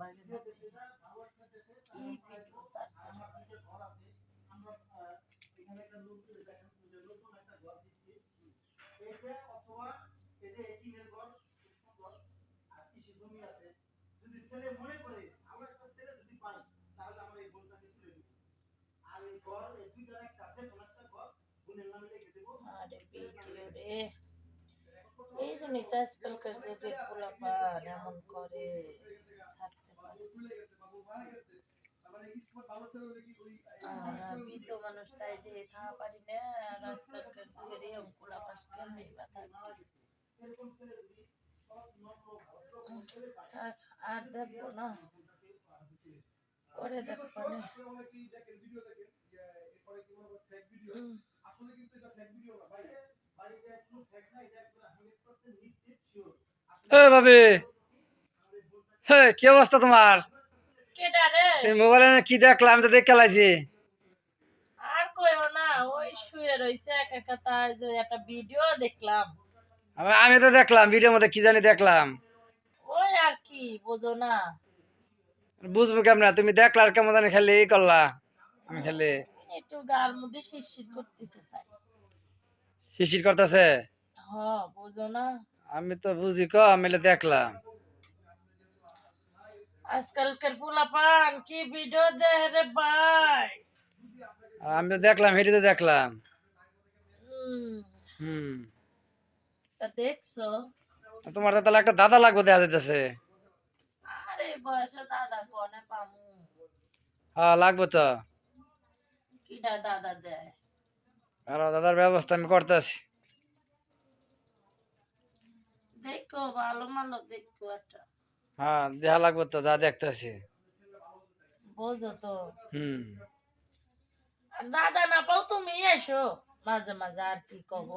লাগে না কি ভিডিও ছাড়ছে আরে ভিডিও রে। জন্যই তো আজকালকার যুগের পোলাপান এমন করে থাকতে বৃদ্ধ মানুষ তাই দিয়ে থাকা আর আজকালকার যুগের এরকম পোলাপান কেমনি আর দেখব না, পরে দেখব না। হুম। এ ভাবি। কি অবস্থা তোমার? মোবাইলে কি দেখলাম আমি তো দেখে লাইছি। আর কইও না ওই শুয়ে রইছে একা একা তাই যে একটা ভিডিও দেখলাম। আমি আমি তো দেখলাম ভিডিওর মধ্যে কি জানি দেখলাম। ওই আর কি বোঝো না। বুঝব কেমন? তুমি দেখলা আর কেমন জানি খেলে এই করলা। আমি খেলে একটু গার মধ্যে শিরশির করতেছে তাই। শিশির করতেছে? হ বোঝো না। আমি তো বুঝি ক আমি এলে দেখলাম। আজকালকার পোলাপান কি ভিডিও দেয় রে ভাই? আমি দেখলাম হেঁটে দেখলাম। হুম, দেখছ? তোমার তাহলে একটা দাদা লাগবে দেখা যাইতেছে। আরে বয়সে দাদা কনে পামু। হ্যাঁ লাগবে তো। দাদা দেয়? আর দাদার ব্যবস্থা আমি করতেছি। দেখো ভালো ভালো দেখো একটা। হ্যাঁ দেহা লাগবে তো যা দেখতেছি। বোঝো তো। হুম। দাদা না পাও তুমি এসো। মাঝে মাঝে আর কি কব?